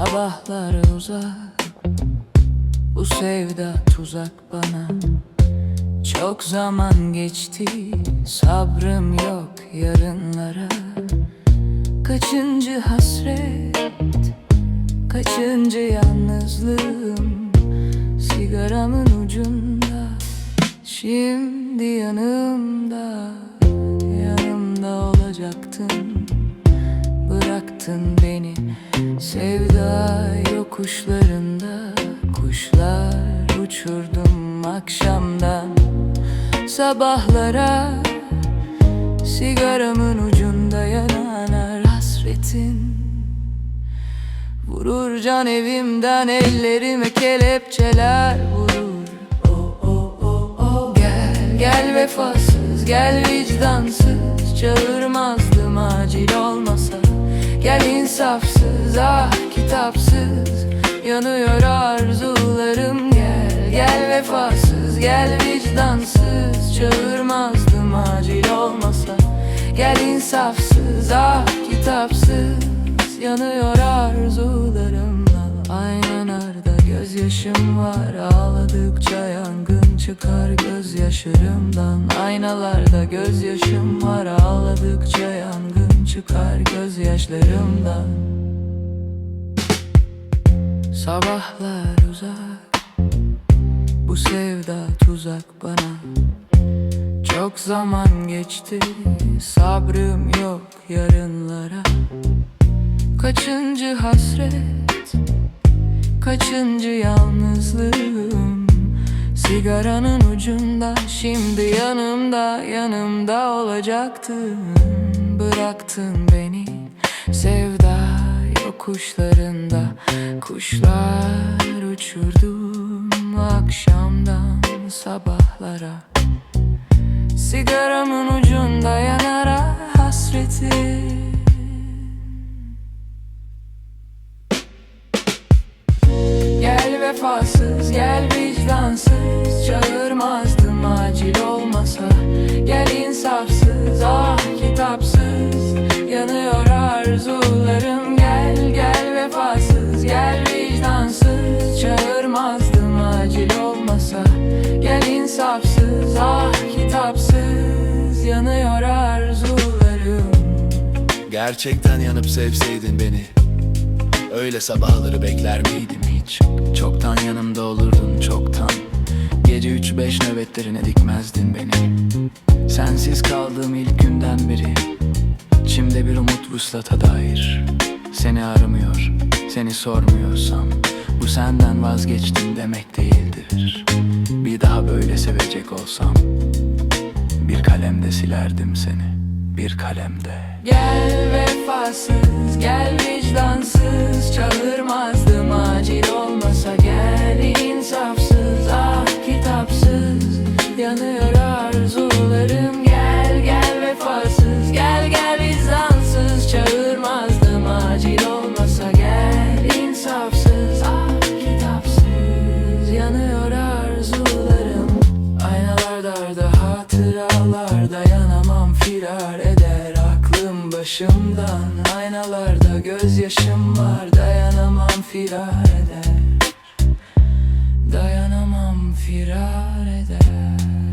Sabahlar uzak Bu sevda tuzak bana. Çok zaman geçti Sabrım yok yarınlara. Kaçıncı hasret Kaçıncı yalnızlığım? Sigaramın ucunda Şimdi yanımda Bıraktın beni. Sevda yokuşlarında Kuşlar uçurdum akşamdan. Sabahlara Sigaramın ucunda yanan hasretin. Vurur can evimden ellerime kelepçeler vurur. Gel gel vefasız gel vicdansız. Çağırmazdım acil olmasa Gel insafsız ah kitapsız. Yanıyor arzularım gel Gel vefasız. Gel vicdansız Çağırmazdım acil olmasa. Gel insafsız ah kitapsız. Yanıyor arzularımla. Aynalarda gözyaşım var. Ağladıkça yangın çıkar gözyaşlarımdan. Aynalarda gözyaşım var. Ağladıkça yangın çıkar gözyaşlarımdan Sabahlar uzak Bu sevda tuzak bana. Çok zaman geçti Sabrım yok yarınlara. Kaçıncı hasret Kaçıncı yalnızlığım? Sigaranın ucunda Şimdi yanımda yanımda olacaktın Bıraktın beni. Sevda yokuşlarında Kuşlar uçurdum Akşamdan sabahlara. Sigaramın ucunda yanar hasretim Gel vefasız, gel vicdansız. Çağırmazdım acil olmasa. Gel insafsız, ah kitapsız Yanıyor arzularım. Gel, gel vefasız, gel vicdansız. Çağırmazdım acil olmasa. Gel insafsız, ah kitapsız Yanıyor arzularım. Gerçekten yanıp sevseydin beni Öyle sabahları bekler miydim hiç? Çoktan yanımda olurdun çoktan. Gece üç beş nöbetlerine dikmezdin beni. Sensiz kaldığım ilk günden vuslata dair Seni aramıyor, seni sormuyorsam Bu senden vazgeçtim demek değildir. Bir daha böyle sevecek olsam Bir kalemde silerdim seni Bir kalemde. Gel vefasız, gel vicdansız Çağırmazdım acil olmasa Gel insafsız, hatıralar Dayanamam firar eder aklım başımdan. Aynalarda gözyaşım var Dayanamam firar eder. Dayanamam firar eder